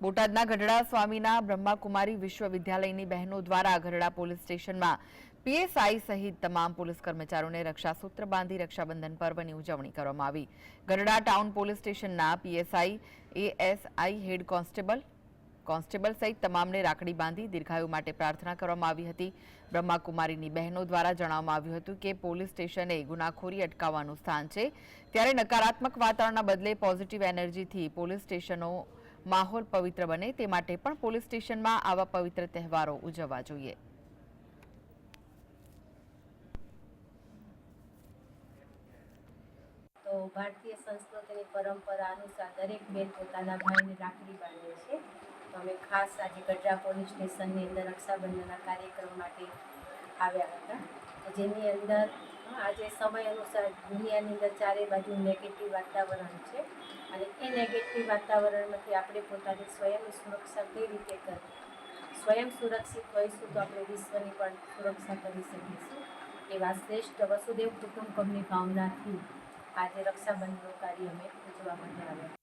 બોટાદના ગઢડા સ્વામીના બ્રહ્માકુમારી વિશ્વવિદ્યાલયની બહેનો દ્વારા ગઢડા પોલીસ સ્ટેશનમાં પીએસઆઈ સહિત તમામ પોલીસ કર્મચારીઓને રક્ષાસૂત્ર બાંધી રક્ષાબંધન પર્વની ઉજવણી કરવામાં આવી. ગઢડા ટાઉન પોલીસ સ્ટેશનના PSI, ASI head constable constable સહિત તમામને રાખડી બાંધી દીર્ઘાયુ માટે પ્રાર્થના કરવામાં આવી હતી. બ્રહ્માકુમારીની બહેનો દ્વારા જણાવવામાં આવ્યું હતું કે પોલીસ સ્ટેશન એ ગુનાખોરી અટકાવવાનું સ્થાન છે. ત્યારે નકારાત્મક વાતાવરણના બદલે પોઝિટિવ એનર્જીથી પોલીસ સ્ટેશનો માહોલ પવિત્ર બને તે માટે પણ પોલીસ સ્ટેશનમાં આવા પવિત્ર તહેવારો ઉજવવા જોઈએ. તો ભારતીય સંસ્કૃતિની પરંપરા અનુસાર દરેક બેન પોતાના ભાઈને રાખડી બાંધે છે. તો અમે ખાસ આજે ગઢડા પોલીસ સ્ટેશનની અંદર રક્ષાબંધનના કાર્યક્રમ માટે આવ્યા હતા. જેની અંદર આજે સમય અનુસાર દુનિયાની અંદર ચારે બાજુ નેગેટિવ વાતાવરણ છે. અને એ નેગેટિવ વાતાવરણમાંથી આપણે પોતાની સ્વયંની સુરક્ષા કઈ રીતે કરવી સ્વયં સુરક્ષિત હોઈશું તો આપણે વિશ્વની પણ સુરક્ષા કરી શકીશું. એવા શ્રેષ્ઠ વસુદેવ કુટુંબકમની ભાવનાથી આજે રક્ષાબંધનનું કાર્ય અમે ઉજવવા માટે આવ્યા